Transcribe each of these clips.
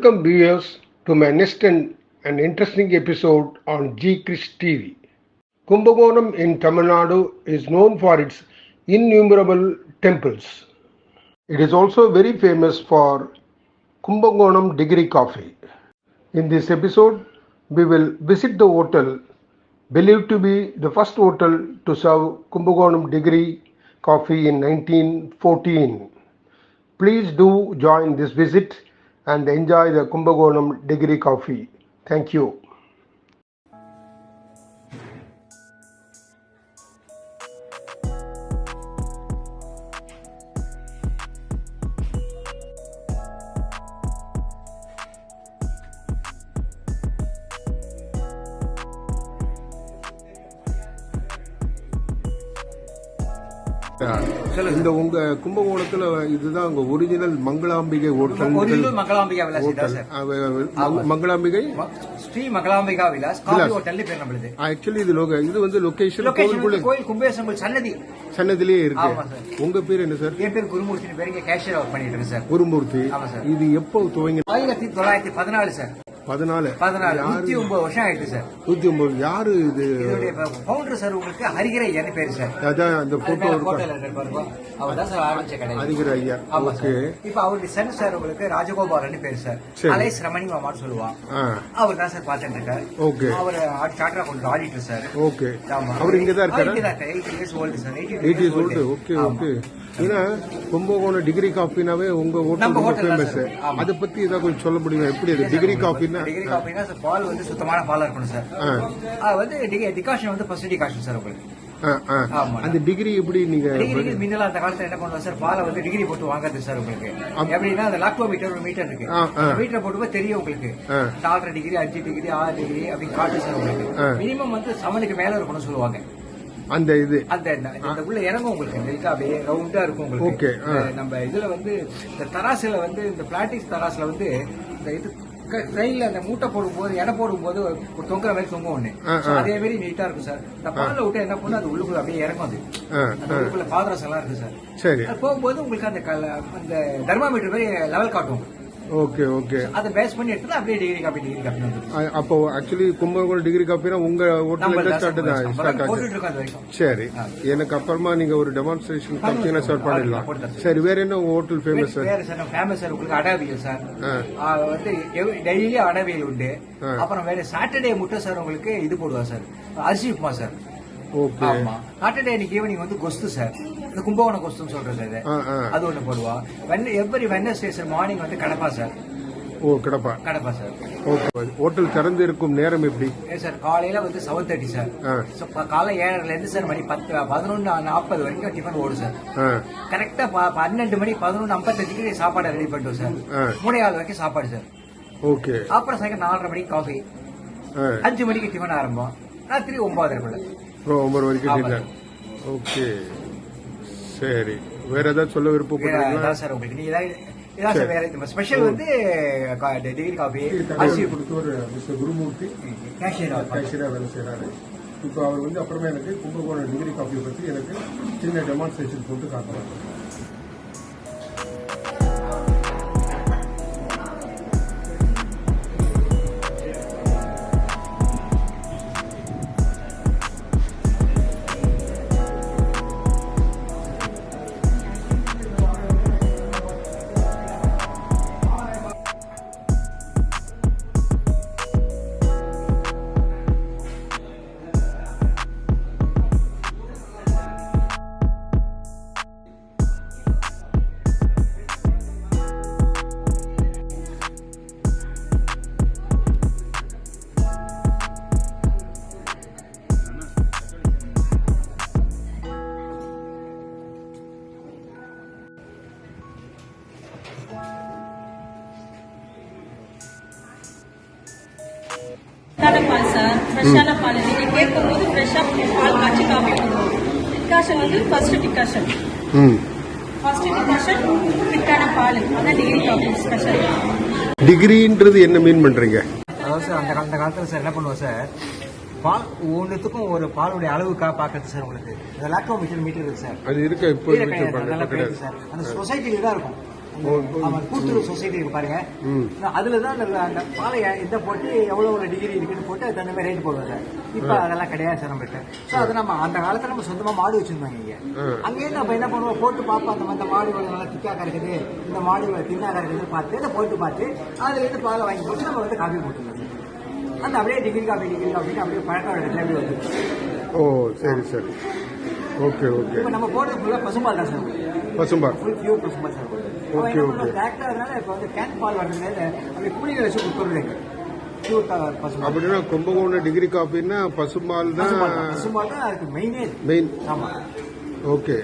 Welcome viewers to my next and an interesting episode on G Chris TV. Kumbakonam in Tamil Nadu is known for its innumerable temples. It is also very famous for Kumbakonam degree coffee. In this episode, we will visit the hotel believed to be the first hotel to serve Kumbakonam degree coffee in 1914. Please do join this visit and enjoy the Kumbakonam degree coffee. Thank you. இந்த உங்க கும்பகோணத்துல இதுதான் உங்க original Mangalambigai hotel Mangalambika Vilas Mangalambigai? Sri Mangalambika Vilas hotel பேர் நம்மளுது. Actually இது லோக இது வந்து லொகேஷன் கோயில் கும்பேசம்பல் சன்னதி. சன்னதிலேயே இருக்கு. உங்க பேர் என்ன சார் என் பேர் குருமூர்த்தி பேர் இங்க கேஷியர் ஒர்க் பண்ணிட்டு இருக்கேன் சார் குருமூர்த்தி. இது எப்போ துவங்கி ஆயிரத்தி தொள்ளாயிரத்தி பதினாலு சார் பதினாலு. பதினாலு. நூத்தி ஒன்பது வருஷம் ஆயிடுச்சு சார். நூத்தி ஒன்பது. யாரு இது? பவுண்டர் சார் உங்களுக்கு ஹரிகரை ஐயன் பேரு சார். அதான் அந்த போட்டோ பாருங்க. அவர் தான் சார் ஆரம்பிச்ச கடை அறிகிற ஐயா. ஓகே. இப்ப அவருடைய சன் சார் உங்களுக்கு ராஜகோபாலன் பேரு சார். சரி. அலைஸ் ரமணி மாமான்னு சொல்லுவான். ஆ. அவர் தான் சார் பாத்துட்டு இருக்காரு. ஓகே. அவர் charter account auditor sir. Okay. ஆமா. அவர் இங்க தான் இருக்காரா. 80 years old sir. 80 eight years old. Okay. Okay. ஏன்னா கும்பகோணம் டிகிரி காஃபினாவே உங்க ஹோட்டல் ஃபேமஸ். அதை பத்தி ஏதாவது கொஞ்சம் சொல்ல முடியுமா? எப்படி அது? டிகிரி காஃபின்னா டிகிரி காஃபினா பால் வந்து சுத்தமான பாலா இருக்கணும் சார். வந்து டிகி- டிகாஷன் வந்து ஃபர்ஸ்ட் டிகாஷன் சார் உங்களுக்கு. அந்த டிகிரி எப்படி நீங்க மின்னலா அந்த காலத்துல என்ன பண்ணுவோம் சார்? பாலை வந்து டிகிரி போட்டு வாங்குறது சார் உங்களுக்கு. எப்படின்னா அந்த லாக்டோ மீட்டர் ஒரு மீட்டர் இருக்கு. மீட்டர் போட்டு தெரியும் உங்களுக்கு. நாலரை டிகிரி அஞ்சு டிகிரி ஆறு டிகிரி அப்படி காட்டு சார் உங்களுக்கு. மினிமம் வந்து செவனுக்கு மேல இருக்கணும்னு சொல்லுவாங்க. அந்த இது. அந்த உள்ள இறங்கும் உங்களுக்கு நெல்கா அப்படியே ரவுண்டா இருக்கும் உங்களுக்கு. இந்த நம்ம இதுல வந்து இந்த தராசுல வந்து இந்த பிளாட்டிக்ஸ் தராசுல வந்து இந்த இது ட்ரெயின்ல அந்த மூட்டை போடும்போது எடை போடும்போது ஒரு தொங்குற மாதிரி தொங்கும் ஒண்ணு. அதே மாதிரி நீட்டா இருக்கும் சார். இந்த பால்ல விட்டு என்ன பண்ணும்? அது உள்ளுக்குள்ள அப்படியே இறங்கும் அது. அந்த. உள்ளுக்குள்ள பாதரசம் எல்லாம் இருக்கு சார். போகும்போது உங்களுக்கு அந்த அந்த தர்மாமீட்டர் மாதிரி லெவல் காட்டும் ஓகே ஓகே அதை பேஸ் பண்ணி எடுத்து அப்படியே டிகிரி காப்பி டிகிரி காப்பி அப்போ ஆக்சுவலி கும்பகோணம் டிகிரி காஃபினா உங்க ஹோட்டல்ல ஸ்டார்ட் தான் ஸ்டார்ட் ஆச்சு. சரி. எனக்கு அப்புறமா நீங்க ஒரு டெமான்ஸ்ட்ரேஷன் காமிச்சீங்கன்னா ஸ்டார்ட் பண்ணிடலாம். சரி வேற என்ன உங்க ஹோட்டல் ஃபேமஸ் சார் வேற சார் ஃபேமஸ் சார் உங்களுக்கு அடாவியல் சார் வந்து டெய்லி அடவியல் உண்டு. அப்புறம் வேற சாட்டர்டே முட்டை சார் உங்களுக்கு இது போடுவா சார் அரிசி உப்புமா சார் ஆமா. சாட்டர்டே இன்னைக்கு ஈவினிங் வந்து கொஸ்து சார் இந்த கும்பகோணம் கொஸ்துன்னு இது. ஆ அது ஒண்ணு போடுவா. When every Wednesday sir morning வந்து கடப்பா சார் ஓ கிடப்பா. கடப்பா சார் ஓகே ஹோட்டல் திறந்து இருக்கும் நேரம் எப்படி? ஏ சார் காலையில வந்து செவன் தேர்ட்டி சார் காலை ஏழரைல இருந்து சார் மணி பத்து பதினொன்று நாற்பது வரைக்கும் டிஃபன் ஓடும் சார் கரெக்டா பன்னெண்டு மணி பதினொன்று ஐம்பத்தஞ்சுக்கு சாப்பாடு ரெடி பண்ணிட்டோம் சார் மூணையாவது வரைக்கும் சாப்பாடு சார் ஓகே. அப்புறம் சாயங்காலம் நாலரை மணிக்கு காஃபி அஞ்சு மணிக்கு டிஃபன் ஆரம்பம். ராத்திரி ஒன்பதரைக்குள்ள. அப்புறம் ஒன்பது வரைக்கும். Dinner okay. சரி. வேற ஏதாவது சொல்ல விருப்பப்படுறீங்களா இதான் சார் உங்களுக்கு. நீங்க இதான் இதான் சார் வேற இந்த ஸ்பெஷல் வந்து டிகிரி காஃபி அரிசி கொடுத்தவர் மிஸ்டர் குருமூர்த்தி. கேஷியர் கேஷியராக வேலை செய்கிறாரு இப்போ அவர் வந்து அப்புறமா எனக்கு கும்பகோணம் டிகிரி காஃபியை பற்றி எனக்கு சின்ன டெமான்ஸ்ட்ரேஷன் போட்டு காட்டுறாங்க ஃப்ரெஷ்ஷான பால். நீங்க கேட்கும் போது ஃப்ரெஷ்ஷா பால் காய்ச்சி காஃபி பண்ணுவோம் டிகாஷன் வந்து ஃபர்ஸ்ட் டிகாஷன். ம். ஃபர்ஸ்ட் டிகாஷன் திக்கான பால். அதான் டிகிரி காஃபி ஸ்பெஷல் டிகிரின்றது என்ன மீன் பண்றீங்க? அதாவது சார் அந்த அந்த காலத்துல சார் என்ன பண்ணுவோம் சார் பால் ஒவ்வொன்றுத்துக்கும் ஒரு பாலுடைய அளவுக்காக பாக்குறது சார் உங்களுக்கு. இந்த லாக்டோ மீட்டர் மீட்டர் இருக்கு சார் அது இருக்க? இப்போ சார் அந்த சொசைட்டில தான் இருக்கும். கூட்டுறவு சொசைட்டி இருக்கு பாருங்க. அதுல தான் அந்த அந்த பாலை இதை போட்டு எவ்வளவு ஒரு டிகிரி இருக்குன்னு போட்டு அது தகுந்த மாதிரி ரேட் போடுவோம் சார் இப்ப அதெல்லாம் கிடையாது சார் நம்மகிட்ட. ஸோ அது நம்ம அந்த காலத்துல நம்ம சொந்தமா மாடு வச்சிருந்தோம் இங்க. அங்கேயே நம்ம என்ன பண்ணுவோம்? போட்டு பார்ப்போம். அந்த அந்த மாடு இவ்வளவு நல்லா திக்கா கறக்குது இந்த மாடு தின்னா கறக்குதுன்னு பார்த்து அதை போட்டு பார்த்து அதுல இருந்து பாலை வாங்கி போட்டு நம்ம வந்து காஃபி போட்டுருந்தோம் அந்த அப்படியே டிகிரி காஃபி டிகிரி காஃபின்னு அப்படியே பழக்க வழக்கத்துல அப்படியே வந்து ஓ சரி சரி. Okay okay. இப்ப நம்ம போடுறது ஃபுல்லா பசும்பால் தான் சார். பசும்பால். ஃபுல் பியூர் பசும்பால் சார் Okay. டேரக்டா அதனால இப்ப வந்து கேன் பால் வச்சு கொடுத்துருங்க அப்படின்னா கும்பகோணம் டிகிரி காஃபின்னா பசும்பால் தான் பசும்பால் தான். அதுக்கு மெயினே மெயின் ஆமா. ஓகே.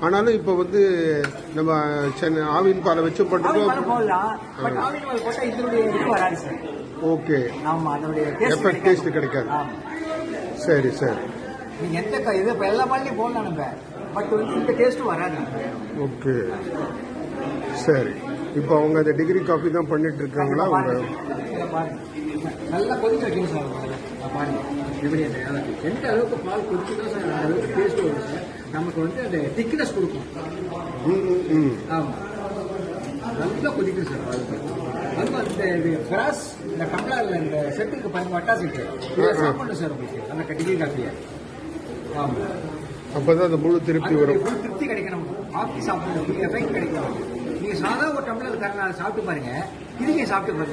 ஆனாலும் இப்போ வந்து நம்ம சென்னை ஆவின் பாலை வச்சு சார் ஓகே. Effect, taste கிடைக்காது. சரி சரி. நீங்க எந்த இது எல்லா பால்லையும் போடலாம் நம்ம. பட் வந்து இந்த டேஸ்ட்டும் வராது. ஓகே. சரி. இப்போ அவங்க அந்த டிகிரி காஃபி தான் பண்ணிட்டு இருக்காங்களா அவங்க. நல்லா கொதிக்க வைக்கணும் சார் பாருங்க. அதாவது எந்த அளவுக்கு பால் கொதிச்சுதோ சார் அந்த அளவுக்கு டேஸ்ட் வரும் சார்? நமக்கு வந்து அந்த திக்னஸ் கொடுக்கும். ம், ம், ம். ஆமா. நல்லா கொதிக்கும் சார் பால். அதுவும் அந்த இது கிராஸ் இந்த டம்ளர்ல இந்த செட்டுக்கு பாருங்க வட்டா செட்டு இதை சாப்பிடணும் சார் உங்களுக்கு. அந்த கட்டிகை காஃபியை ஆமா. அப்பதான் அந்த முழு திருப்தி வரும். full திருப்தி கிடைக்கும் நமக்கு காஃபி சாப்பிடணும் எஃபெக்ட் கிடைக்கும் நீங்க சாதா ஒரு டம்ளர் தர சாப்பிட்டு பாருங்க. இதுங்க சாப்பிட்டு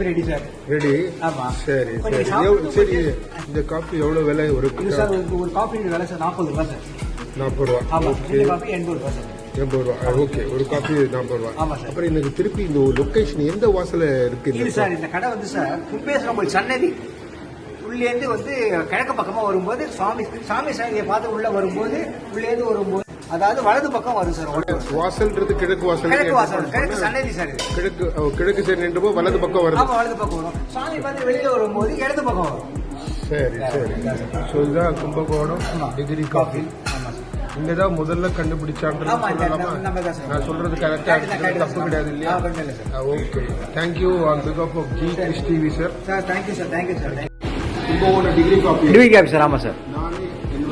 ரெடி சார் ரெடி ஆமா. சரி சரி. சரி இந்த காஃபி எவ்வளவு விலை ஒரு சார் ஒரு- காஃபி விலை சார் நாற்பது ரூபாய் சார் நாற்பது ரூபா. ஆமா காஃபி எண்பது ரூபாய் சார் எண்பது ரூபா. ஓகே ஒரு காஃபி நாற்பது ரூபா. ஆமா சார். அப்புறம் எனக்கு திருப்பி இந்த லொகேஷன் எந்த வாசல இருக்கு இது இந்த சார் இந்த கடை வந்து சார் கும்பேஸ்வரம் சன்னதி. உள்ளேந்து வந்து கிழக்கு பக்கமா வரும்போது சுவாமி சாமி சாமியை பார்த்து உள்ள வரும்போது உள்ளேந்து வரும்போது அதாவது வலது பக்கம் வரும் சார். வாசல்ன்றது கிழக்கு வாசல் கிழக்கு வாசல் கிழக்கு சன்னதி சார் கிழக்கு கிழக்கு சைடு நின்று வலது பக்கம் வருது ஆமா வலது பக்கம் வரும். சாமி பார்த்து வெளியில வரும்போது இடது பக்கம் வரும். சரி சரி. ஸோ இதுதான் கும்பகோணம். டிகிரி காஃபி ஆமா சார். இங்கதான் முதல்ல கண்டுபிடிச்சான்றது தான். நான் சொல்றது கரெக்டா Correct தான், correct தான் தப்பு. கிடையாது இல்லையா. Okay thank you on பிகாப் of G Chris TV sir sir thank you sir thank you sir Kumbakonam degree coffee TV gap sir ஆமா சார் நானே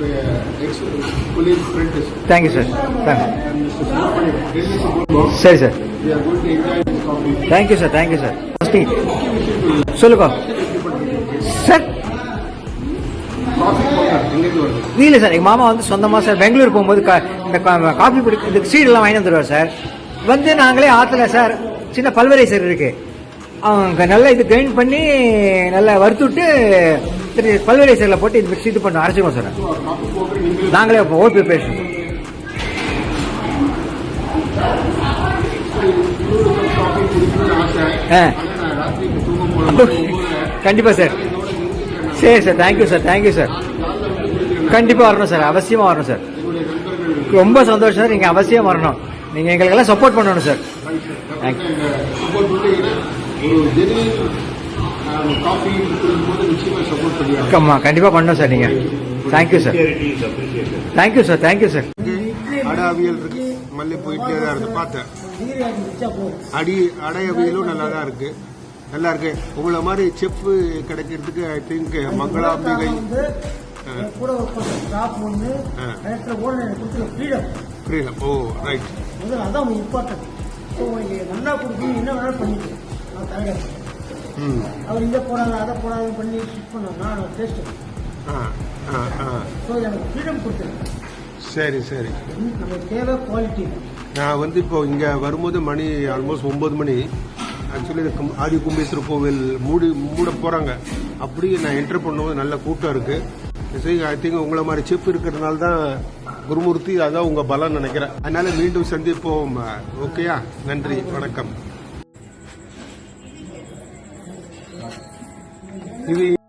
என்னுடைய ex colleague friend thank you sir சரி sir thank you sir thank you sir சொல்லுப்பா sir இல்லை sir எங்கள் மாமா வந்து சொந்தமாக சார் பெங்களூர் போகும்போது கா- இந்த காஃபி பிடி இந்த சீடெல்லாம் வாங்கி வந்துடுவார் சார் வந்து நாங்களே ஆற்றுல சார் சின்ன பல்வரை சார் இருக்கு. அவங்க நல்லா இது கிரைண்ட் பண்ணி நல்லா வறுத்துட்டு சரி பல்வேறு சாரில் போட்டு இது மிக்ஸ் இது பண்ண அரைச்சிக்கோ சார் நாங்களே ஓபி ப்ரிப்பரேஷன் ஆ. கண்டிப்பா சார். சரி sir thank you sir thank you sir. கண்டிப்பா வரணும் சார் அவசியமா வரணும் சார். ரொம்ப சந்தோஷம் சார் நீங்க அவசியம் வரணும். நீங்க எங்களுக்கெல்லாம் சப்போர்ட் பண்ணணும் சார். தேங்க்யூ காஃபி போது நிச்சயமா சப்போர்ட் பண்ணுவாங்க ஆமா கண்டிப்பா பண்ணணும் சார் நீங்க. Thank you sir thank you sir thank you sir அட அவியல் இருக்கு. மல்லி போயிட்டே தான் இருக்கு. பார்த்தேன். அடி அடை அவியலும் நல்லா தான் இருக்கு. நல்லா இருக்கு. உங்களை மாதிரி செஃப் கிடைக்கிறதுக்கு ஐ திங்க் மங்களாம்பிகை கூட ஸ்டாஃப் ஒன்று ஃப்ரீடம் ஃப்ரீடம் ஓ ரைட் முதல்ல அதான் இம்பார்ட்டன்ட் நல்லா கொடுக்கணும் என்ன வேணாலும் பண்ணிக்கலாம். நான் தலைவர் அவர் இதை போடாத அதை போடாத பண்ணி ஷிஃப்ட் பண்ணோம்னா நான் டேஸ்ட் ஆ ஆ ஆ. ஸோ எனக்கு ஃப்ரீடம் கொடுத்துருக்கேன் சரி சரி. நமக்கு தேவை குவாலிட்டி நான் வந்து இப்போ இங்கே வரும்போது மணி ஆல்மோஸ்ட் ஒம்பது மணி. ஆக்சுவலி ஆதி கும்பேஸ்வரர் கோவில் மூடி மூட போகிறாங்க அப்படியே நான் என்டர் பண்ணும்போது நல்ல கூட்டம் இருக்குது ஐ திங்க் உங்களை மாதிரி செப் இருக்கிறதுனால தான் குருமூர்த்தி அதான் உங்க பலம் நினைக்கிறேன். அதனால மீண்டும் சந்திப்போம். ஓகேயா நன்றி. வணக்கம். இது